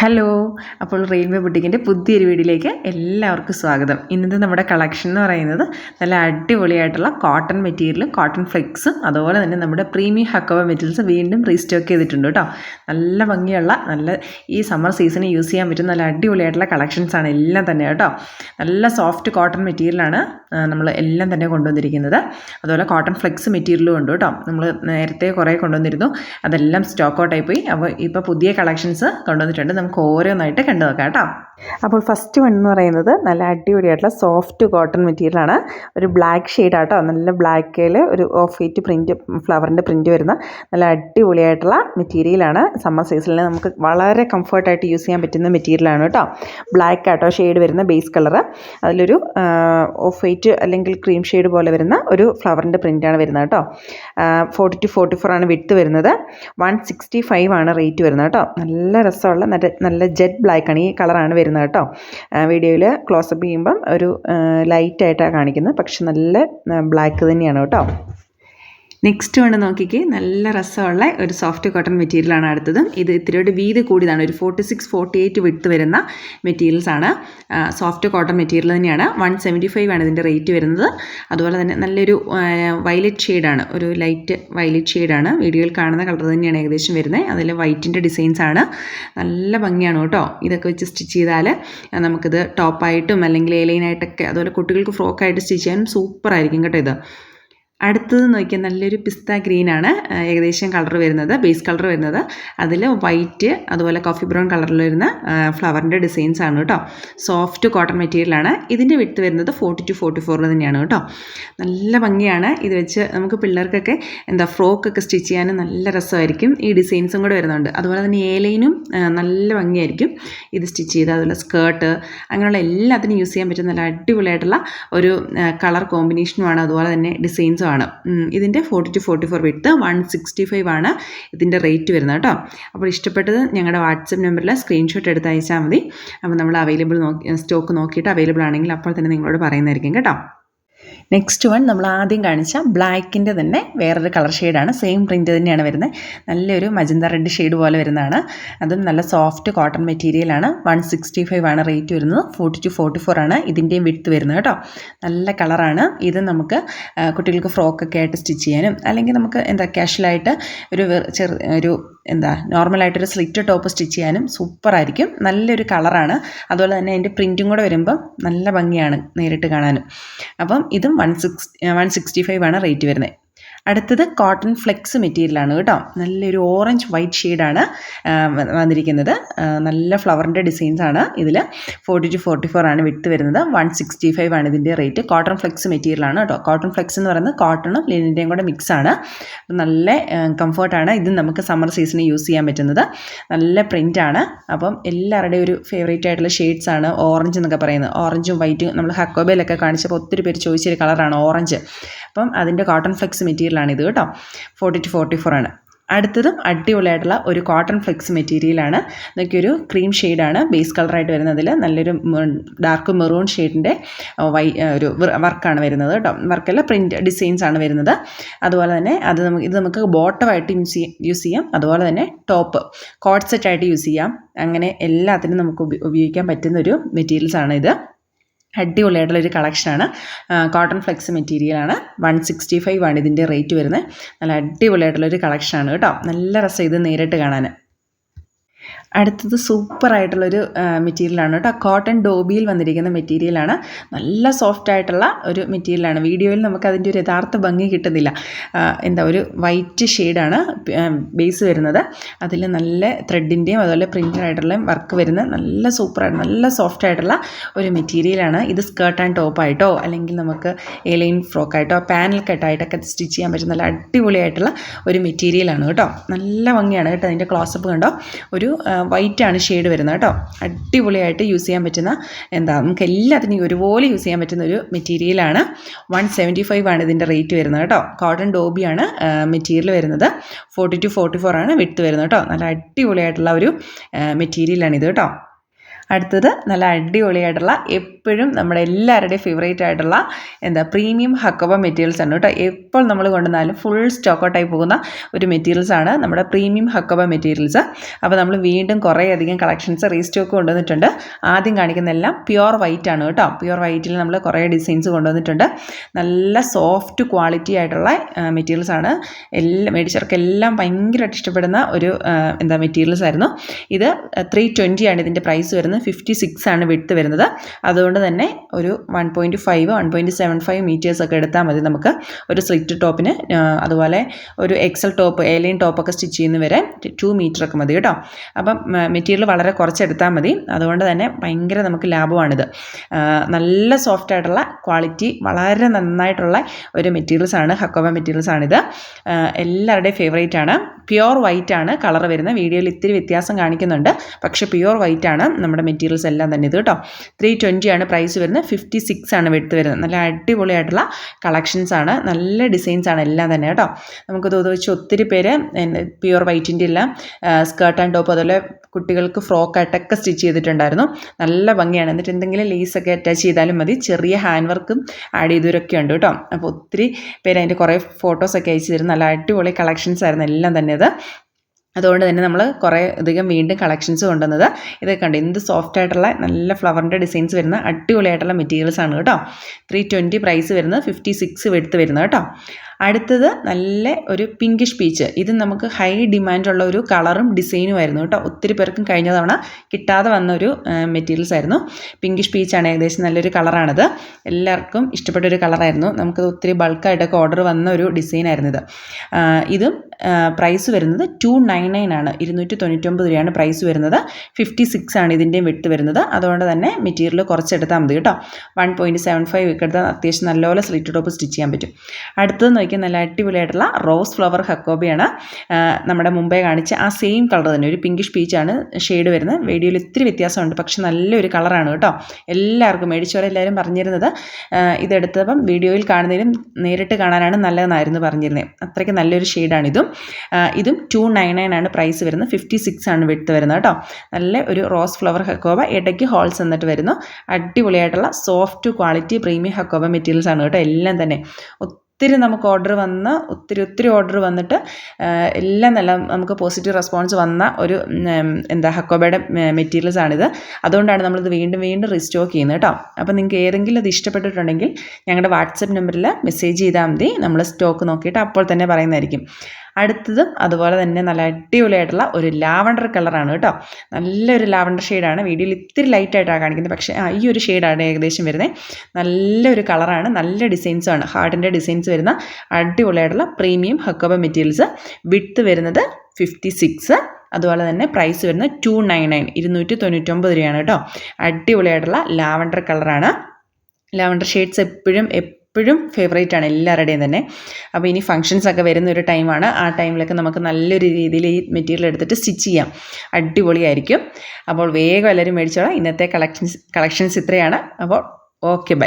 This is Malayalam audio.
ഹലോ അപ്പോൾ റെയിൽവേ ബുട്ടിക്കിന്റെ പുതിയൊരു വീഡിയോയിലേക്ക് എല്ലാവർക്കും സ്വാഗതം. ഇന്നത്തെ നമ്മുടെ കളക്ഷൻ എന്ന് പറയുന്നത് നല്ല അടിപൊളിയായിട്ടുള്ള കോട്ടൺ മെറ്റീരിയലും കോട്ടൺ ഫ്ലെക്സും അതുപോലെ തന്നെ നമ്മുടെ പ്രീമിയം ഹക്കോവ മെറ്റീരിയൽസ് വീണ്ടും റീസ്റ്റോക്ക് ചെയ്തിട്ടുണ്ട് കേട്ടോ. നല്ല ഭംഗിയുള്ള നല്ല ഈ സമ്മർ സീസണിൽ യൂസ് ചെയ്യാൻ പറ്റുന്ന നല്ല അടിപൊളിയായിട്ടുള്ള കളക്ഷൻസാണ് എല്ലാം തന്നെ കേട്ടോ. നല്ല സോഫ്റ്റ് കോട്ടൺ മെറ്റീരിയലാണ് നമ്മൾ എല്ലാം തന്നെ കൊണ്ടുവന്നിരിക്കുന്നത്. അതുപോലെ കോട്ടൺ ഫ്ലെക്സ് മെറ്റീരിയലും ഉണ്ട് കേട്ടോ. നമ്മൾ നേരത്തെ കുറേ കൊണ്ടുവന്നിരുന്നു. അതെല്ലാം സ്റ്റോക്ക് ഔട്ടായി പോയി. അപ്പോൾ ഇപ്പോൾ പുതിയ കളക്ഷൻസ് കൊണ്ടുവന്നിട്ടുണ്ട്. നമുക്ക് ഓരോന്നായിട്ട് കണ്ടു നോക്കാം കേട്ടോ. അപ്പോൾ ഫസ്റ്റ് വൺ എന്ന് പറയുന്നത് നല്ല അടിപൊളിയായിട്ടുള്ള സോഫ്റ്റ് കോട്ടൺ മെറ്റീരിയൽ ആണ്. ഒരു ബ്ലാക്ക് ഷെയ്ഡ് ആട്ടോ നല്ല ബ്ലാക്കിൽ ഒരു ഓഫ് വൈറ്റ് പ്രിന്റ് ഫ്ലവറിന്റെ പ്രിന്റ് വരുന്ന നല്ല അടിപൊളിയായിട്ടുള്ള മെറ്റീരിയലാണ് സമ്മർ സീസണിൽ നമുക്ക് വളരെ കംഫർട്ടായിട്ട് യൂസ് ചെയ്യാൻ പറ്റുന്ന മെറ്റീരിയലാണ് കേട്ടോ ബ്ലാക്ക് ആട്ടോ ഷെയ്ഡ് വരുന്ന ബേസ് കളർ അതിലൊരു ഓഫ് വൈറ്റ് അല്ലെങ്കിൽ ക്രീം ഷെയ്ഡ് പോലെ വരുന്ന ഒരു ഫ്ലവറിന്റെ പ്രിന്റാണ് വരുന്നത് കേട്ടോ ഫോർട്ടി ടു ഫോർട്ടി ഫോർ ആണ് വിട്ട് വരുന്നത്. വൺ സിക്സ്റ്റി ഫൈവ് ആണ് റേറ്റ് വരുന്നത് കേട്ടോ നല്ല രസമുള്ള നല്ല നല്ല ജെറ്റ് ബ്ലാക്കാണ് ഈ കളറാണ് വരുന്നത്. കേട്ടോ. വീഡിയോയിൽ ക്ലോസപ്പ് ചെയ്യുമ്പം ഒരു ലൈറ്റായിട്ടാണ് കാണിക്കുന്നത്. പക്ഷെ നല്ല ബ്ലാക്ക് തന്നെയാണ് കേട്ടോ. നെക്സ്റ്റ് വേണ്ട നോക്കിക്കേ നല്ല രസമുള്ള ഒരു സോഫ്റ്റ് കോട്ടൺ മെറ്റീരിയലാണ് അടുത്തത്. ഇത് ഇത്തിരിയോട് വീതി കൂടിയതാണ്. ഒരു ഫോർട്ടി സിക്സ് ഫോർട്ടി എയ്റ്റ് വിട്ട് വരുന്ന മെറ്റീരിയൽസ് ആണ്. സോഫ്റ്റ് കോട്ടൺ മെറ്റീരിയൽ തന്നെയാണ്. വൺ സെവന്റി ഫൈവ് ആണ് ഇതിന്റെ റേറ്റ് വരുന്നത്. അതുപോലെ തന്നെ നല്ലൊരു വയലറ്റ് ഷെയ്ഡാണ് ഒരു ലൈറ്റ് വയലറ്റ് ഷെയ്ഡാണ് വീഡിയോയിൽ കാണുന്ന കളർ തന്നെയാണ് ഏകദേശം വരുന്നത്. അതിൽ വൈറ്റിന്റെ ഡിസൈൻസ് ആണ്. നല്ല ഭംഗിയാണ് കേട്ടോ. ഇതൊക്കെ വെച്ച് സ്റ്റിച്ച് ചെയ്താൽ നമുക്കിത് ടോപ്പായിട്ടും അല്ലെങ്കിൽ ഏലൈനായിട്ടൊക്കെ അതുപോലെ കുട്ടികൾക്ക് ഫ്രോക്കായിട്ട് സ്റ്റിച്ച് ചെയ്യാനും സൂപ്പറായിരിക്കും കേട്ടോ ഇത്. അടുത്തത് നോക്കിയാൽ നല്ലൊരു പിസ്ത ഗ്രീനാണ് ഏകദേശം കളർ വരുന്നത് ബേസ് കളർ വരുന്നത്. അതിൽ വൈറ്റ് അതുപോലെ കോഫി ബ്രൗൺ കളറിൽ വരുന്ന ഫ്ലവറിന്റെ ഡിസൈൻസ് ആണ് കേട്ടോ. സോഫ്റ്റ് കോട്ടൺ മെറ്റീരിയലാണ് ഇതിന്റെ വിട്ട് വരുന്നത് ഫോർട്ടി ടു ഫോർട്ടി ഫോറിൽ തന്നെയാണ് കേട്ടോ. നല്ല ഭംഗിയാണ്. ഇത് വെച്ച് നമുക്ക് പിള്ളേർക്കൊക്കെ എന്താ ഫ്രോക്കൊക്കെ സ്റ്റിച്ച് ചെയ്യാനും നല്ല രസമായിരിക്കും. ഈ ഡിസൈൻസും കൂടെ വരുന്നുണ്ട്. അതുപോലെ തന്നെ ഏലൈനും നല്ല ഭംഗിയായിരിക്കും ഇത് സ്റ്റിച്ച് ചെയ്ത്. അതുപോലെ സ്കേർട്ട് അങ്ങനെയുള്ള എല്ലാത്തിനും യൂസ് ചെയ്യാൻ പറ്റുന്ന നല്ല അടിപൊളിയായിട്ടുള്ള ഒരു കളർ കോമ്പിനേഷനുമാണ്. അതുപോലെ തന്നെ ഡിസൈൻസും ആണ്. ഇതിന്റെ ഫോർട്ടി ടു ഫോർട്ടി ഫോർ വിട്ട് വൺ സിക്സ്റ്റി ഫൈവ് ആണ് ഇതിന്റെ റേറ്റ് വരുന്നത് കേട്ടോ. അപ്പോൾ ഇഷ്ടപ്പെട്ടത് ഞങ്ങളുടെ വാട്സപ്പ് നമ്പറിൽ സ്ക്രീൻഷോട്ട് എടുത്ത് അയച്ചാൽ മതി. അപ്പോൾ നമ്മൾ അവൈലബിൾ നോക്കി സ്റ്റോക്ക് നോക്കിയിട്ട് അവൈലബിൾ ആണെങ്കിൽ അപ്പോൾ തന്നെ നിങ്ങളോട് പറയുന്നതായിരിക്കും കേട്ടോ. നെക്സ്റ്റ് വൺ നമ്മൾ ആദ്യം കാണിച്ച ബ്ലാക്കിന്റെ തന്നെ വേറൊരു കളർ ഷെയ്ഡാണ് സെയിം പ്രിന്റ് തന്നെയാണ് വരുന്നത്. നല്ലൊരു മജന്ത റെഡ് ഷെയ്ഡ് പോലെ വരുന്നതാണ്. അതും നല്ല സോഫ്റ്റ് കോട്ടൺ മെറ്റീരിയലാണ് വൺ സിക്സ്റ്റി ഫൈവ് ആണ് റേറ്റ് വരുന്നത്. ഫോർട്ടി ടു ഫോർട്ടി ഫോർ ആണ് ഇതിന്റെയും വിടുത്ത് വരുന്നത് കേട്ടോ. നല്ല കളറാണ് ഇത് നമുക്ക് കുട്ടികൾക്ക് ഫ്രോക്കൊക്കെ ആയിട്ട് സ്റ്റിച്ച് ചെയ്യാനും അല്ലെങ്കിൽ നമുക്ക് എന്താ കാഷ്വലായിട്ട് ഒരു ചെറു ഒരു എന്താ നോർമലായിട്ടൊരു സ്ലിറ്റ് ടോപ്പ് സ്റ്റിച്ച് ചെയ്യാനും സൂപ്പറായിരിക്കും നല്ലൊരു കളറാണ് അതുപോലെ തന്നെ അതിന്റെ പ്രിന്റും കൂടെ വരുമ്പം നല്ല ഭംഗിയാണ് നേരിട്ട് കാണാനും. അപ്പം ഇതും one six one sixty five ആണ് റേറ്റ് വരുന്നത്. അടുത്തത് കോട്ടൺ ഫ്ലെക്സ് മെറ്റീരിയലാണ് കേട്ടോ. നല്ലൊരു ഓറഞ്ച് വൈറ്റ് ഷെയ്ഡാണ് വന്നിരിക്കുന്നത്. നല്ല ഫ്ലവറിന്റെ ഡിസൈൻസ് ആണ് ഇതിൽ ഫോർട്ടി ടു ഫോർട്ടി ഫോർ ആണ് വിട്ട് വരുന്നത്. വൺ സിക്സ്റ്റി ഫൈവ് ആണ് ഇതിന്റെ റേറ്റ് കോട്ടൺ ഫ്ലെക്സ് മെറ്റീരിയലാണ് കേട്ടോ. കോട്ടൺ ഫ്ലെക്സ് എന്ന് പറയുന്നത് കോട്ടണും ലിനിന്റെയും കൂടെ ആണ്. നല്ല കംഫർട്ടാണ് ഇത് നമുക്ക് സമ്മർ സീസണിൽ യൂസ് ചെയ്യാൻ പറ്റുന്നത്. നല്ല പ്രിന്റ് ആണ്. അപ്പം എല്ലാവരുടെയും ഒരു ഫേവറേറ്റ് ആയിട്ടുള്ള ഷെയ്ഡ്സ് ആണ് ഓറഞ്ച് എന്നൊക്കെ പറയുന്നത്. ഓറഞ്ചും വൈറ്റും നമ്മൾ ഹക്കോബയിലൊക്കെ കാണിച്ചപ്പോൾ ഒത്തിരി പേര് ചോദിച്ചൊരു കളറാണ് ഓറഞ്ച് അപ്പം അതിന്റെ കോട്ടൺ ഫ്ലെക്സ് മെറ്റീരിയലാണ് ഇത് കേട്ടോ. ഫോർട്ടി ടു ഫോർട്ടി ഫോർ ആണ്. അടുത്തതും അടിപൊളിയായിട്ടുള്ള ഒരു കോട്ടൺ ഫ്ലെക്സ് മെറ്റീരിയലാണ് ഇതൊക്കെ ഒരു ക്രീം ഷെയ്ഡാണ് ബേസ് കളറായിട്ട് വരുന്നതിൽ നല്ലൊരു ഡാർക്ക് മെറൂൺ ഷെയ്ഡിന്റെ വൈ ഒരു വർക്കാണ് വരുന്നത് കേട്ടോ. വർക്കല്ല പ്രിന്റ് ഡിസൈൻസ് ആണ് വരുന്നത്. അതുപോലെ തന്നെ അത് നമുക്ക് ഇത് നമുക്ക് ബോട്ടമായിട്ട് യൂസ് ചെയ്യാം യൂസ് ചെയ്യാം. അതുപോലെ തന്നെ ടോപ്പ് കോട്ട് സെറ്റായിട്ട് യൂസ് ചെയ്യാം. അങ്ങനെ എല്ലാത്തിനും നമുക്ക് ഉപയോഗിക്കാൻ പറ്റുന്ന ഒരു മെറ്റീരിയൽസാണ് ഇത്. അടിപൊളിയായിട്ടുള്ളൊരു കളക്ഷനാണ് കോട്ടൺ ഫ്ലെക്സ് മെറ്റീരിയലാണ് വൺ സിക്സ്റ്റി ഫൈവ് ആണ്. ഇതിന്റെ റേറ്റ് വരുന്നത്. നല്ല അടിപൊളിയായിട്ടുള്ളൊരു കളക്ഷനാണ് കേട്ടോ. നല്ല രസം ഇത് നേരിട്ട് കാണാൻ അടുത്തത് സൂപ്പറായിട്ടുള്ളൊരു മെറ്റീരിയലാണ് കേട്ടോ. കോട്ടൺ ഡോബിയിൽ വന്നിരിക്കുന്ന മെറ്റീരിയലാണ്. നല്ല സോഫ്റ്റ് ആയിട്ടുള്ള ഒരു മെറ്റീരിയലാണ്. വീഡിയോയിൽ നമുക്ക് അതിന്റെ ഒരു യഥാർത്ഥ ഭംഗി കിട്ടുന്നില്ല. എന്താ ഒരു വൈറ്റ് ഷെയ്ഡാണ് ബേസ് വരുന്നത്. അതിൽ നല്ല ത്രെഡിന്റെയും അതുപോലെ പ്രിന്റഡ് ആയിട്ടുള്ള വർക്ക് വരുന്ന നല്ല സൂപ്പറായിട്ട് നല്ല സോഫ്റ്റ് ആയിട്ടുള്ള ഒരു മെറ്റീരിയലാണ്. ഇത് സ്കേർട്ട് ആൻഡ് ടോപ്പായിട്ടോ അല്ലെങ്കിൽ നമുക്ക് എലൈൻ ഫ്രോക്കായിട്ടോ പാനൽ കട്ടായിട്ടൊക്കെ സ്റ്റിച്ച് ചെയ്യാൻ പറ്റുന്ന നല്ല അടിപൊളിയായിട്ടുള്ള ഒരു മെറ്റീരിയലാണ് കേട്ടോ. നല്ല ഭംഗിയാണ് കേട്ടോ അതിന്റെ ക്ലോസപ്പ് കണ്ടോ. ഒരു വൈറ്റാണ് ഷെയ്ഡ് വരുന്നത് കേട്ടോ. അടിപൊളിയായിട്ട് യൂസ് ചെയ്യാൻ പറ്റുന്ന എന്താ നമുക്ക് എല്ലാത്തിനും ഒരുപോലെ യൂസ് ചെയ്യാൻ പറ്റുന്ന ഒരു മെറ്റീരിയലാണ് വൺ സെവന്റി ഫൈവ് ആണ് ഇതിന്റെ റേറ്റ് വരുന്നത് കേട്ടോ. കോട്ടൺ ഡോബിയാണ് മെറ്റീരിയൽ വരുന്നത്. ഫോർട്ടി ടു ഫോർട്ടി ഫോർ ആണ് വിട്ട് വരുന്നത് കേട്ടോ. നല്ല അടിപൊളിയായിട്ടുള്ള ഒരു മെറ്റീരിയലാണ് ഇത് കേട്ടോ. അടുത്തത് നല്ല അടിപൊളിയായിട്ടുള്ള എപ്പോഴും നമ്മുടെ എല്ലാവരുടെയും ഫേവറേറ്റ് ആയിട്ടുള്ള എന്താ പ്രീമിയം ഹക്കവ മെറ്റീരിയൽസ് ആണ് കേട്ടോ. എപ്പോൾ നമ്മൾ കൊണ്ടുവന്നാലും ഫുൾ സ്റ്റോക്ക് ഔട്ടായി പോകുന്ന ഒരു മെറ്റീരിയൽസ് ആണ് നമ്മുടെ പ്രീമിയം ഹക്കവ മെറ്റീരിയൽസ് അപ്പോൾ നമ്മൾ വീണ്ടും കുറേ അധികം കളക്ഷൻസ് റീസ്റ്റോക്ക് കൊണ്ടുവന്നിട്ടുണ്ട്. ആദ്യം കാണിക്കുന്ന എല്ലാം പ്യുവർ വൈറ്റ് ആണ് കേട്ടോ. പ്യുവർ വൈറ്റിൽ നമ്മൾ കുറേ ഡിസൈൻസ് കൊണ്ടുവന്നിട്ടുണ്ട്. നല്ല സോഫ്റ്റ് ക്വാളിറ്റി ആയിട്ടുള്ള മെറ്റീരിയൽസ് ആണ്. എല്ലാ മേടിച്ചവർക്കെല്ലാം ഭയങ്കരമായിട്ട് ഇഷ്ടപ്പെടുന്ന ഒരു എന്താ മെറ്റീരിയൽസ് ആയിരുന്നു. ഇത് ത്രീ ട്വന്റി ആണ് ഇതിന്റെ പ്രൈസ് വരുന്നത്. ഫിഫ്റ്റി സിക്സ് ആണ് വിട്ട് വരുന്നത്. അതുകൊണ്ട് തന്നെ ഒരു one point five one point seven five metres ഒക്കെ എടുത്താൽ മതി നമുക്ക്. ഒരു സ്ലിറ്റ് ടോപ്പിന് അതുപോലെ ഒരു എക്സൽ ടോപ്പ് എലൈൻ ടോപ്പൊക്കെ സ്റ്റിച്ച് ചെയ്യുന്ന വരെ ടു മീറ്റർ ഒക്കെ മതി കേട്ടോ. അപ്പം മെറ്റീരിയൽ വളരെ കുറച്ചെടുത്താൽ മതി. അതുകൊണ്ട് തന്നെ ഭയങ്കര നമുക്ക് ലാഭമാണിത്. നല്ല സോഫ്റ്റ് ആയിട്ടുള്ള ക്വാളിറ്റി വളരെ നന്നായിട്ടുള്ള ഒരു മെറ്റീരിയൽസ് ആണ് ഹക്കോബ മെറ്റീരിയൽസ് ആണിത്. ആ, എല്ലാവരുടെയും ഫേവറേറ്റ് ആണ്. പ്യുവർ വൈറ്റ് ആണ് കളർ വരുന്നത്. വീഡിയോയിൽ ഇത്തിരി വ്യത്യാസം കാണിക്കുന്നുണ്ട്. പക്ഷേ പ്യുവർ വൈറ്റ് ആണ് നമ്മുടെ മെറ്റീരിയൽസ് എല്ലാം തന്നെ ഇത് കേട്ടോ. ത്രീ ആണ് പ്രൈസ് വരുന്നത്. ഫിഫ്റ്റി സിക്സ് ആണ് എടുത്ത് വരുന്നത്. നല്ല അടിപൊളിയായിട്ടുള്ള കളക്ഷൻസ് ആണ്. നല്ല ഡിസൈൻസ് ആണ് എല്ലാം തന്നെ കേട്ടോ. നമുക്ക് തോന്നുന്നു വെച്ച് ഒത്തിരി പേര് പ്യുവർ വൈറ്റിന്റെ എല്ലാം സ്കേർട്ട് ആൻഡ് ടോപ്പ് അതുപോലെ കുട്ടികൾക്ക് ഫ്രോക്കായിട്ടൊക്കെ സ്റ്റിച്ച് ചെയ്തിട്ടുണ്ടായിരുന്നു. നല്ല ഭംഗിയാണ്. എന്നിട്ട് എന്തെങ്കിലും ലേസൊക്കെ അറ്റാച്ച് ചെയ്താലും മതി. ചെറിയ ഹാൻഡ് വർക്കും ആഡ് ചെയ്തവരൊക്കെ ഉണ്ട് കേട്ടോ. അപ്പോൾ ഒത്തിരി പേര് അതിന്റെ കുറേ ഫോട്ടോസൊക്കെ അയച്ചു തരും. നല്ല അടിപൊളി കളക്ഷൻസ് ആയിരുന്നു എല്ലാം തന്നെ അത് അതുകൊണ്ട് തന്നെ നമ്മൾ കുറേ അധികം വീണ്ടും കളക്ഷൻസ് കൊണ്ടുവന്നത്. ഇതൊക്കെ കണ്ട്? എന്ത് സോഫ്റ്റ് ആയിട്ടുള്ള നല്ല ഫ്ലവറിന്റെ ഡിസൈൻസ് വരുന്ന അടിപൊളിയായിട്ടുള്ള മെറ്റീരിയൽസ് ആണ് കേട്ടോ. ത്രീ ട്വന്റി പ്രൈസ് വരുന്നത്. ഫിഫ്റ്റി സിക്സ് എടുത്ത് വരുന്നത് കേട്ടോ. അടുത്തത് നല്ല ഒരു പിങ്കിഷ് പീച്ച് ഇത് നമുക്ക് ഹൈ ഡിമാൻഡുള്ള ഒരു കളറും ഡിസൈനും ആയിരുന്നു കേട്ടോ. ഒത്തിരി പേർക്കും കഴിഞ്ഞ തവണ കിട്ടാതെ വന്ന ഒരു മെറ്റീരിയൽസ് ആയിരുന്നു. പിങ്കിഷ് പീച്ചാണ് ഏകദേശം നല്ലൊരു കളറാണിത് എല്ലാവർക്കും ഇഷ്ടപ്പെട്ട ഒരു കളറായിരുന്നു നമുക്കത് ഒത്തിരി ബൾക്കായിട്ടൊക്കെ ഓർഡർ വന്ന ഒരു ഡിസൈനായിരുന്നു ഇത്. ഇതും പ്രൈസ് വരുന്നത് ടു നയൻ നയൻ ആണ്. ഇരുന്നൂറ്റി തൊണ്ണൂറ്റൊമ്പത് രൂപയാണ് പ്രൈസ് വരുന്നത്. ഫിഫ്റ്റി സിക്സ് ആണ് ഇതിന്റെയും വിട്ട് വരുന്നത്. അതുകൊണ്ട് തന്നെ മെറ്റീരിയൽ കുറച്ചെടുത്താൽ മതി കേട്ടോ. വൺ പോയിന്റ് സെവൻ ഫൈവ് ഒക്കെ എടുത്താൽ അത്യാവശ്യം നല്ലപോലെ സ്ലിറ്റ് ടോപ്പ് സ്റ്റിച്ച് ചെയ്യാൻ പറ്റും. അടുത്തത് നോക്കിയാൽ നല്ല അടിപൊളിയായിട്ടുള്ള റോസ് ഫ്ലവർ ഹക്കോബിയാണ്. നമ്മുടെ മുമ്പേ കാണിച്ച ആ സെയിം കളർ തന്നെ. ഒരു പിങ്കിഷ് പീച്ചാണ് ഷെയ്ഡ് വരുന്നത്. വീഡിയോയിൽ ഇത്തിരി വ്യത്യാസമുണ്ട്. പക്ഷെ നല്ലൊരു കളറാണ് കേട്ടോ. എല്ലാവർക്കും മേടിച്ചവരെല്ലാവരും പറഞ്ഞിരുന്നത്. ഇതെടുത്തപ്പം വീഡിയോയിൽ കാണുന്നതിലും നേരിട്ട് കാണാനാണ് നല്ലതെന്നായിരുന്നു പറഞ്ഞിരുന്നത്. അത്രയ്ക്ക് നല്ലൊരു ഷെയ്ഡാണിതും ഇതും. ടു നയൻ നയൻ ആണ് പ്രൈസ് വരുന്നത്. ഫിഫ്റ്റി സിക്സ് ആണ് വിട്ട് വരുന്നത് കേട്ടോ. നല്ല ഒരു റോസ് ഫ്ലവർ ഹക്കോബ ഇടയ്ക്ക് ഹോൾസ് എന്നിട്ട് വരുന്നു. അടിപൊളിയായിട്ടുള്ള soft quality premium Hakoba materials ആണ് കേട്ടോ എല്ലാം തന്നെ. ഒത്തിരി നമുക്ക് ഓർഡർ വന്ന് ഒത്തിരി ഒത്തിരി ഓർഡർ വന്നിട്ട് എല്ലാം നല്ല നമുക്ക് പോസിറ്റീവ് റെസ്പോൺസ് വന്ന ഒരു എന്താ ഹക്കോബയുടെ മെറ്റീരിയൽസ് ആണിത്. അതുകൊണ്ടാണ് നമ്മളിത് വീണ്ടും വീണ്ടും റീസ്റ്റോക്ക് ചെയ്യുന്നത് കേട്ടോ അപ്പോൾ നിങ്ങൾക്ക് ഏതെങ്കിലും ഇത് ഇഷ്ടപ്പെട്ടിട്ടുണ്ടെങ്കിൽ ഞങ്ങളുടെ വാട്സപ്പ് നമ്പറിൽ മെസ്സേജ് ചെയ്താൽ മതി. നമ്മൾ സ്റ്റോക്ക് നോക്കിയിട്ട് അപ്പോൾ തന്നെ പറയുന്നതായിരിക്കും. അടുത്തതും അതുപോലെ തന്നെ നല്ല അടിപൊളിയായിട്ടുള്ള ഒരു ലാവണ്ടർ കളറാണ് കേട്ടോ. നല്ലൊരു ലാവണ്ടർ ഷെയ്ഡാണ്. വീഡിയോയിൽ ഇത്തിരി ലൈറ്റായിട്ടാണ് കാണിക്കുന്നത്. പക്ഷേ ഈ ഒരു ഷെയ്ഡാണ് ഏകദേശം വരുന്നത് നല്ലൊരു കളറാണ്. നല്ല ഡിസൈൻസുമാണ് ഹാർട്ടിന്റെ ഡിസൈൻസ് വരുന്ന അടിപൊളിയായിട്ടുള്ള പ്രീമിയം ഹക്കോബ മെറ്റീരിയൽസ്. വിട്ട് വരുന്നത് ഫിഫ്റ്റി സിക്സ് അതുപോലെ തന്നെ പ്രൈസ് വരുന്നത് ടു നയൻ നയൻ ഇരുന്നൂറ്റി തൊണ്ണൂറ്റൊമ്പത് രൂപയാണ് കേട്ടോ. അടിപൊളിയായിട്ടുള്ള ലാവണ്ടർ കളറാണ്. ലാവണ്ടർ ഷെയ്ഡ്സ് എപ്പോഴും എപ്പോഴും ഫേവറേറ്റ് ആണ് എല്ലാവരുടെയും തന്നെ. അപ്പോൾ ഇനി ഫംഗ്ഷൻസ് ഒക്കെ വരുന്ന ഒരു ടൈമാണ് ആ ടൈമിലൊക്കെ നമുക്ക് നല്ലൊരു രീതിയിൽ ഈ മെറ്റീരിയൽ എടുത്തിട്ട് സ്റ്റിച്ച് ചെയ്യാം. അടിപൊളിയായിരിക്കും. അപ്പോൾ വേഗം എല്ലാവരും മേടിച്ചോളാം. ഇന്നത്തെ കളക്ഷൻസ് കളക്ഷൻസ് ഇത്രയാണ്. അപ്പോൾ ഓക്കെ ബൈ